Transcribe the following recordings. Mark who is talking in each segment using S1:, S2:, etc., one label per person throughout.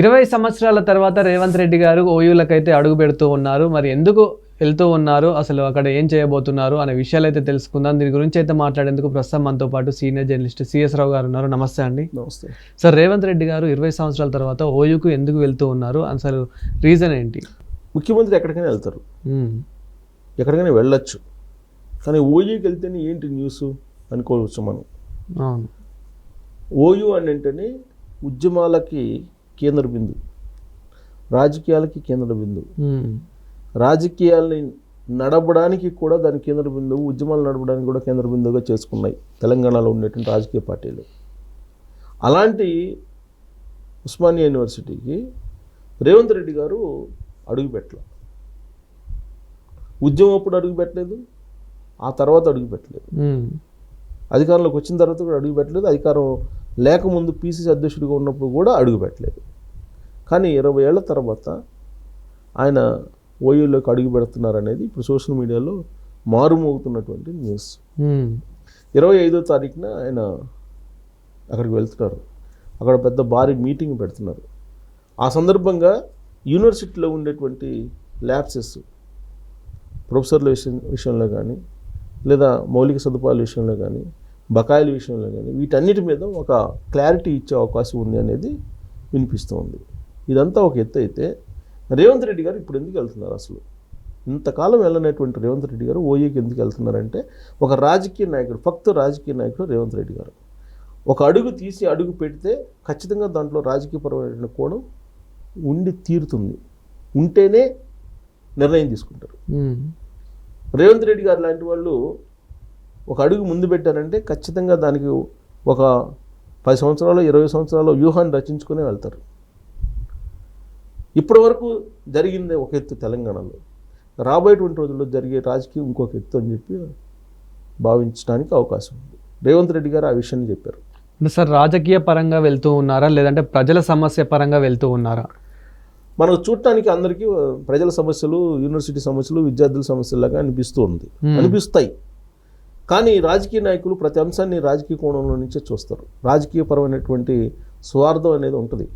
S1: ఇరవై సంవత్సరాల తర్వాత రేవంత్ రెడ్డి గారు ఓయూలకైతే అడుగు పెడుతూ ఉన్నారు. మరి ఎందుకు వెళ్తూ ఉన్నారు? అసలు అక్కడ ఏం చేయబోతున్నారు? అనే విషయాలు అయితే తెలుసుకుందాం. దీని గురించి అయితే మాట్లాడేందుకు ప్రస్తుతం మనతో పాటు సీనియర్ జర్నలిస్ట్ సిఎస్ రావు గారు ఉన్నారు. నమస్తే అండి.
S2: నమస్తే.
S1: సార్ రేవంత్ రెడ్డి గారు ఇరవై సంవత్సరాల తర్వాత ఓయూకు ఎందుకు వెళ్తూ ఉన్నారు? అసలు రీజన్ ఏంటి?
S2: ముఖ్యమంత్రి ఎక్కడికైనా వెళ్తారు. ఎక్కడికైనా వెళ్ళొచ్చు. కానీ ఓయూకి వెళ్తేనే ఏంటి న్యూస్ అనుకోవచ్చు మనం.
S1: అవును.
S2: ఓయూ అని అంటేనే ఉద్యమాలకి కేంద్ర బిందువు రాజకీయాలకి కేంద్ర బిందువు. రాజకీయాల్ని నడపడానికి కూడా దాని కేంద్ర బిందువు ఉద్యమాలు నడపడానికి కూడా కేంద్ర బిందువుగా చేసుకున్నాయి తెలంగాణలో ఉండేటువంటి రాజకీయ పార్టీలు. అలాంటి ఉస్మానియా యూనివర్సిటీకి రేవంత్ రెడ్డి గారు అడుగు పెట్టలే. ఉద్యమం అప్పుడు అడుగు పెట్టలేదు? ఆ తర్వాత అడుగు పెట్టలేదు.
S1: మ్మ్.
S2: అధికారంలోకి వచ్చిన తర్వాత కూడా అడుగు పెట్టలేదు. అధికారం లేకముందు పీసీసీ అధ్యక్షుడిగా ఉన్నప్పుడు కూడా అడుగు పెట్టలేదు. కానీ ఇరవై ఏళ్ళ తర్వాత ఆయన ఓయూలోకి అడుగు పెడుతున్నారు అనేది ఇప్పుడు సోషల్ మీడియాలో మారుమోగుతున్నటువంటి న్యూస్. ఇరవై ఐదో తారీఖున ఆయన అక్కడికి వెళ్తున్నారు. అక్కడ పెద్ద భారీ మీటింగ్ పెడుతున్నారు. ఆ సందర్భంగా యూనివర్సిటీలో ఉండేటువంటి ల్యాబ్సెస్ ప్రొఫెసర్ల విషయం విషయంలో కానీ లేదా మౌలిక సదుపాయాల విషయంలో కానీ బకాయిల విషయంలో కానీ వీటన్నిటి మీద ఒక క్లారిటీ ఇచ్చే అవకాశం ఉంది అనేది వినిపిస్తోంది. ఇదంతా ఒక ఎత్తు అయితే రేవంత్ రెడ్డి గారు ఇప్పుడు ఎందుకు వెళ్తున్నారు అసలు? ఇంతకాలం వెళ్ళనటువంటి రేవంత్ రెడ్డి గారు ఓయూకి ఎందుకు వెళ్తున్నారంటే ఒక రాజకీయ నాయకుడు ఫక్తు రాజకీయ నాయకుడు రేవంత్ రెడ్డి గారు. ఒక అడుగు తీసి అడుగు పెడితే ఖచ్చితంగా దాంట్లో రాజకీయపరమైన కోణం ఉండి తీరుతుంది. ఉంటేనే నిర్ణయం తీసుకుంటారు. రేవంత్ రెడ్డి గారు లాంటి వాళ్ళు ఒక అడుగు ముందు పెట్టారంటే ఖచ్చితంగా దానికి ఒక పది సంవత్సరాలు ఇరవై సంవత్సరాలు వ్యూహాన్ని రచించుకునే వెళ్తారు. ఇప్పటి వరకు జరిగింది ఒక ఎత్తు తెలంగాణలో. రాబోయేటువంటి రోజుల్లో జరిగే రాజకీయం ఇంకొక ఎత్తు అని చెప్పి భావించడానికి అవకాశం ఉంది. రేవంత్ రెడ్డి గారు ఆ విషయాన్ని చెప్పారు.
S1: అంటే సార్ రాజకీయ పరంగా వెళ్తూ ఉన్నారా? లేదంటే ప్రజల సమస్య పరంగా వెళ్తూ ఉన్నారా?
S2: మనకు చూడటానికి అందరికీ ప్రజల సమస్యలు యూనివర్సిటీ సమస్యలు విద్యార్థుల సమస్యలాగా అనిపిస్తూ ఉంది. అనిపిస్తాయి. కానీ రాజకీయ నాయకులు ప్రతి అంశాన్ని రాజకీయ కోణంలో నుంచే చూస్తారు. రాజకీయపరమైనటువంటి స్వార్థం అనేది ఉంటుంది.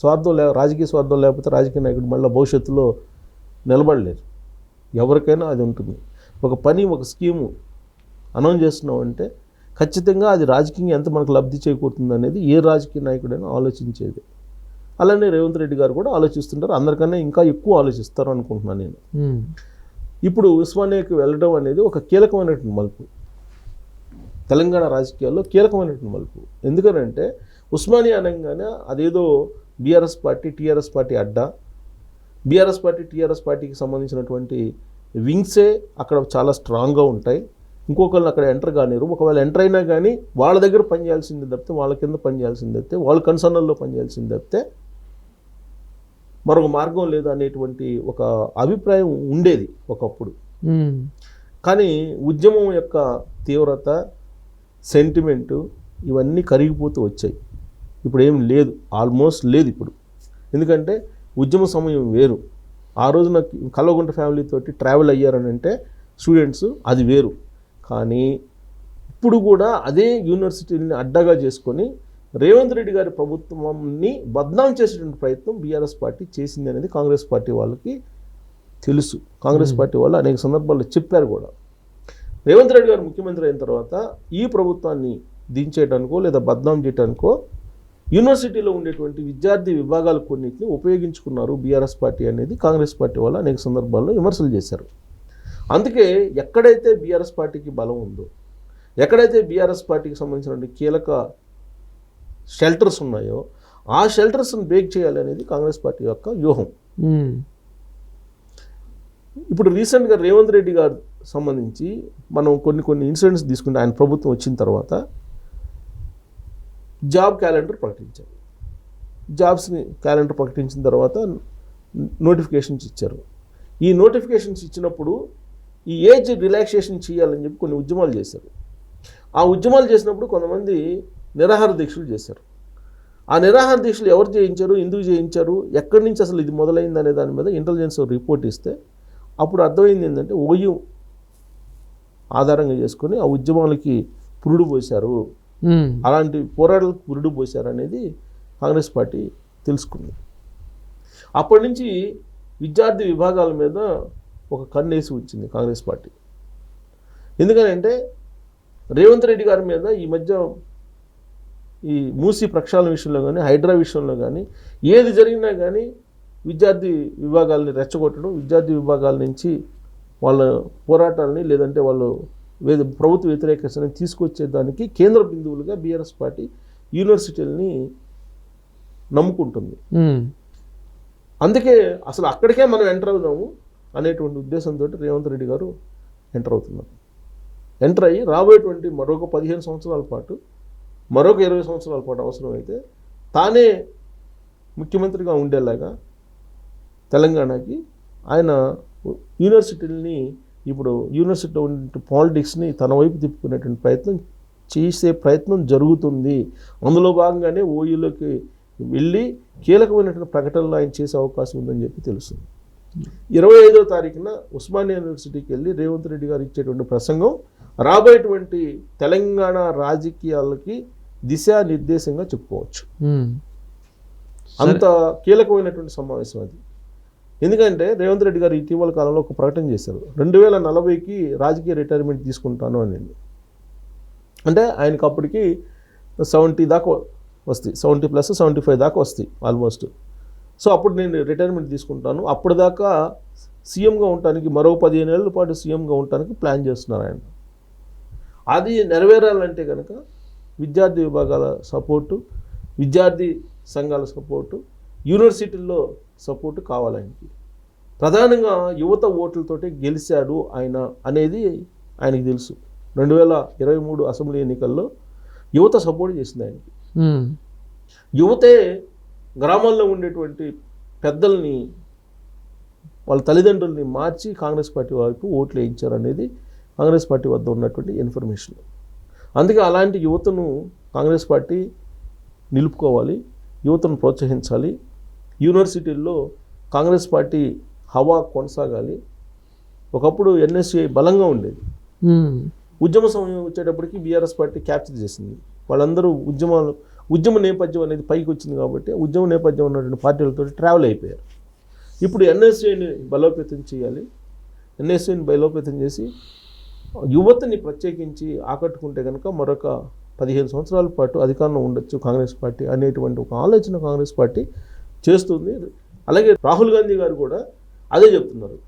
S2: స్వార్థం లే రాజకీయ స్వార్థం లేకపోతే రాజకీయ నాయకుడు మళ్ళీ భవిష్యత్తులో నిలబడలేరు. ఎవరికైనా అది ఉంటుంది. ఒక పని ఒక స్కీము అనౌన్స్ చేస్తున్నాం అంటే ఖచ్చితంగా అది రాజకీయంగా ఎంత మనకు లబ్ధి చేకూరుతుంది అనేది ఏ రాజకీయ నాయకుడైనా ఆలోచించేది. అలానే రేవంత్ రెడ్డి గారు కూడా ఆలోచిస్తుంటారు. అందరికన్నా ఇంకా ఎక్కువ ఆలోచిస్తారు అనుకుంటున్నాను నేను. ఇప్పుడు ఉస్మానియాకి వెళ్ళడం అనేది ఒక కీలకమైనటువంటి మలుపు. తెలంగాణ రాజకీయాల్లో కీలకమైనటువంటి మలుపు. ఎందుకనంటే ఉస్మానియా అనగానే అదేదో బీఆర్ఎస్ పార్టీ టీఆర్ఎస్ పార్టీ అడ్డా. బీఆర్ఎస్ పార్టీ టీఆర్ఎస్ పార్టీకి సంబంధించినటువంటి వింగ్సే అక్కడ చాలా స్ట్రాంగ్గా ఉంటాయి. ఇంకొకరిని అక్కడ ఎంటర్ కానిరు ఒకవేళ ఎంటర్ అయినా కానీ వాళ్ళ దగ్గర పనిచేయాల్సింది తప్పితే వాళ్ళ కింద పనిచేయాల్సింది తప్పితే వాళ్ళ కన్సర్నల్లో పనిచేయాల్సింది తప్పితే మరొక మార్గం లేదు అనేటువంటి ఒక అభిప్రాయం ఉండేది ఒకప్పుడు. కానీ ఉద్యమం యొక్క తీవ్రత సెంటిమెంటు ఇవన్నీ కరిగిపోతూ వచ్చాయి. ఇప్పుడు ఏం లేదు ఆల్మోస్ట్ లేదు ఇప్పుడు. ఎందుకంటే ఉద్యమ సమయం వేరు. ఆ రోజున కల్వకుంట ఫ్యామిలీ తోటి ట్రావెల్ అయ్యారని అంటే స్టూడెంట్స్ అది వేరు. కానీ ఇప్పుడు కూడా అదే యూనివర్సిటీని అడ్డగా చేసుకొని రేవంత్ రెడ్డి గారి ప్రభుత్వాన్ని బద్నాం చేసేటువంటి ప్రయత్నం బీఆర్ఎస్ పార్టీ చేసింది అనేది కాంగ్రెస్ పార్టీ వాళ్ళకి తెలుసు. కాంగ్రెస్ పార్టీ వాళ్ళు అనేక సందర్భాల్లో చెప్పారు కూడా. రేవంత్ రెడ్డి గారు ముఖ్యమంత్రి అయిన తర్వాత ఈ ప్రభుత్వాన్ని దించేయడానికో లేదా బద్నాం చేయడానికో యూనివర్సిటీలో ఉండేటువంటి విద్యార్థి విభాగాలు కొన్నిటిని ఉపయోగించుకున్నారు బీఆర్ఎస్ పార్టీ అనేది కాంగ్రెస్ పార్టీ వాళ్ళు అనేక సందర్భాల్లో విమర్శలు చేశారు అందుకే ఎక్కడైతే బీఆర్ఎస్ పార్టీకి బలం ఉందో ఎక్కడైతే బీఆర్ఎస్ పార్టీకి సంబంధించిన కీలక షెల్టర్స్ ఉన్నాయో ఆ షెల్టర్స్ని బేక్ చేయాలి అనేది కాంగ్రెస్ పార్టీ యొక్క వ్యూహం. ఇప్పుడు రీసెంట్గా రేవంత్ రెడ్డి గారు సంబంధించి మనం కొన్ని కొన్ని ఇన్సిడెంట్స్ తీసుకుంటే ఆయన ప్రభుత్వం వచ్చిన తర్వాత జాబ్ క్యాలెండర్ ప్రకటించారు. జాబ్స్ని క్యాలెండర్ ప్రకటించిన తర్వాత నోటిఫికేషన్స్ ఇచ్చారు. ఈ నోటిఫికేషన్స్ ఇచ్చినప్పుడు ఈ ఏజ్ రిలాక్సేషన్ చేయాలని చెప్పి కొన్ని ఉద్యమాలు చేశారు. ఆ ఉద్యమాలు చేసినప్పుడు కొంతమంది నిరాహార దీక్షలు చేశారు. ఆ నిరాహార దీక్షలు ఎవరు చేయించారు? ఎందుకు చేయించారు? ఎక్కడి నుంచి అసలు ఇది మొదలైంది అనే దాని మీద ఇంటెలిజెన్స్ రిపోర్ట్ ఇస్తే అప్పుడు అర్థమైంది ఏంటంటే ఓయూ ఆధారంగా చేసుకొని ఆ ఉద్యమాలకి పురుడు పోశారు.
S1: Hmm.
S2: అలాంటి పోరాటాలకు పురుడు పోశారనేది కాంగ్రెస్ పార్టీ తెలుసుకుంది. అప్పటి నుంచి విద్యార్థి విభాగాల మీద ఒక కన్నేసి వచ్చింది కాంగ్రెస్ పార్టీ. ఎందుకనంటే రేవంత్ రెడ్డి గారి మీద ఈ మధ్య ఈ మూసి ప్రక్షాళన విషయంలో కానీ హైడ్రా విషయంలో కానీ ఏది జరిగినా కానీ విద్యార్థి విభాగాల్ని రెచ్చగొట్టడం విద్యార్థి విభాగాల నుంచి వాళ్ళ పోరాటాలని లేదంటే వాళ్ళు ప్రభుత్వ వ్యతిరేకతని తీసుకొచ్చేదానికి కేంద్ర బిందువులుగా బీఆర్ఎస్ పార్టీ యూనివర్సిటీలని నమ్ముకుంటుంది. అందుకే అసలు అక్కడికే మనం ఎంటర్ అవుదాము అనేటువంటి ఉద్దేశంతో రేవంత్ రెడ్డి గారు ఎంటర్ అవుతున్నారు. ఎంటర్ అయ్యి రాబోయేటువంటి మరొక పదిహేను సంవత్సరాల పాటు మరొక ఇరవై సంవత్సరాల పాటు అవసరమైతే తానే ముఖ్యమంత్రిగా ఉండేలాగా తెలంగాణకి ఆయన యూనివర్సిటీలని ఇప్పుడు యూనివర్సిటీలో ఉండే పాలిటిక్స్ని తన వైపు తిప్పుకునేటువంటి ప్రయత్నం చేసే ప్రయత్నం జరుగుతుంది. అందులో భాగంగానే ఓయూలోకి వెళ్ళి కీలకమైనటువంటి ప్రకటనలు ఆయన చేసే అవకాశం ఉందని చెప్పి తెలుసు ఇరవై ఐదో తారీఖున ఉస్మానియా యూనివర్సిటీకి వెళ్ళి రేవంత్ రెడ్డి గారు ఇచ్చేటువంటి ప్రసంగం రాబోయేటువంటి తెలంగాణ రాజకీయాలకి దిశానిర్దేశంగా చెప్పుకోవచ్చు. అంత కీలకమైనటువంటి సమావేశం అది. ఎందుకంటే రేవంత్ రెడ్డి గారు ఇటీవల కాలంలో ఒక ప్రకటన చేశారు. రెండు వేల నలభైకి రాజకీయ రిటైర్మెంట్ తీసుకుంటాను అని అంటే ఆయనకు అప్పటికి సెవెంటీ దాకా వస్తాయి. సెవెంటీ ప్లస్ సెవెంటీ ఫైవ్ దాకా వస్తాయి ఆల్మోస్ట్ సో అప్పుడు నేను రిటైర్మెంట్ తీసుకుంటాను. అప్పుడు దాకా సీఎంగా ఉండటానికి మరో పదిహేను ఏళ్ళ పాటు సీఎంగా ఉండటానికి ప్లాన్ చేస్తున్నారు ఆయన. అది నెరవేరాలంటే కనుక విద్యార్థి విభాగాల సపోర్టు విద్యార్థి సంఘాల సపోర్టు యూనివర్సిటీల్లో సపోర్టు కావాలి ఆయనకి ప్రధానంగా యువత ఓట్లతోటి గెలిచాడు ఆయన అనేది ఆయనకి తెలుసు. రెండు వేల ఇరవై మూడు అసెంబ్లీ ఎన్నికల్లో యువత సపోర్ట్ చేసింది ఆయనకి. యువతే గ్రామాల్లో ఉండేటువంటి పెద్దల్ని వాళ్ళ తల్లిదండ్రుల్ని మార్చి కాంగ్రెస్ పార్టీ వైపు ఓట్లు వేయించారు అనేది కాంగ్రెస్ పార్టీ వద్ద ఉన్నటువంటి ఇన్ఫర్మేషన్. అందుకే అలాంటి యువతను కాంగ్రెస్ పార్టీ నిలుపుకోవాలి యువతను ప్రోత్సహించాలి యూనివర్సిటీల్లో కాంగ్రెస్ పార్టీ హవా కొనసాగాలి. ఒకప్పుడు ఎన్ఎస్ఏ బలంగా ఉండేది. ఉద్యమ సమయం వచ్చేటప్పటికి బీఆర్ఎస్ పార్టీ క్యాప్చర్ చేసింది. వాళ్ళందరూ ఉద్యమాలు ఉద్యమ నేపథ్యం అనేది పైకి వచ్చింది కాబట్టి ఉద్యమ నేపథ్యం ఉన్నటువంటి పార్టీలతో ట్రావెల్ అయిపోయారు. ఇప్పుడు ఎన్ఎస్ఏని బలోపేతం చేయాలి. ఎన్ఎస్ఏని బలోపేతం చేసి యువతని ప్రత్యేకించి ఆకట్టుకుంటే కనుక మరొక పదిహేను సంవత్సరాల పాటు అధికారంలో ఉండొచ్చు కాంగ్రెస్ పార్టీ అనేటువంటి ఒక ఆలోచన కాంగ్రెస్ పార్టీ చేస్తుంది. అలాగే రాహుల్ గాంధీ గారు కూడా అదే చెప్తున్నారు.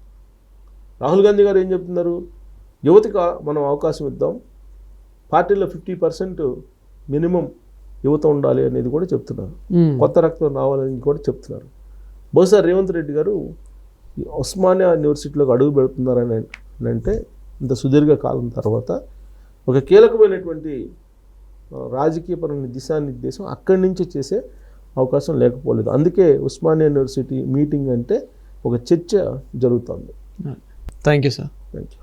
S2: రాహుల్ గాంధీ గారు ఏం చెప్తున్నారు? యువతకి మనం అవకాశం ఇద్దాం. పార్టీలో ఫిఫ్టీ పర్సెంట్ మినిమం యువత ఉండాలి అనేది కూడా చెప్తున్నారు. కొత్త రక్తం రావాలని కూడా చెప్తున్నారు. బహుశా రేవంత్ రెడ్డి గారు ఉస్మానియా యూనివర్సిటీలోకి అడుగు పెడుతున్నారని అంటే ఇంత సుదీర్ఘ కాలం తర్వాత ఒక కీలకమైనటువంటి రాజకీయపరమైన దిశానిర్దేశం అక్కడి నుంచి చేసే అవకాశం లేకపోలేదు. అందుకే ఉస్మానియా యూనివర్సిటీ మీటింగ్ అంటే ఒక చర్చ జరుగుతుంది.
S1: Thank you sir
S2: thank you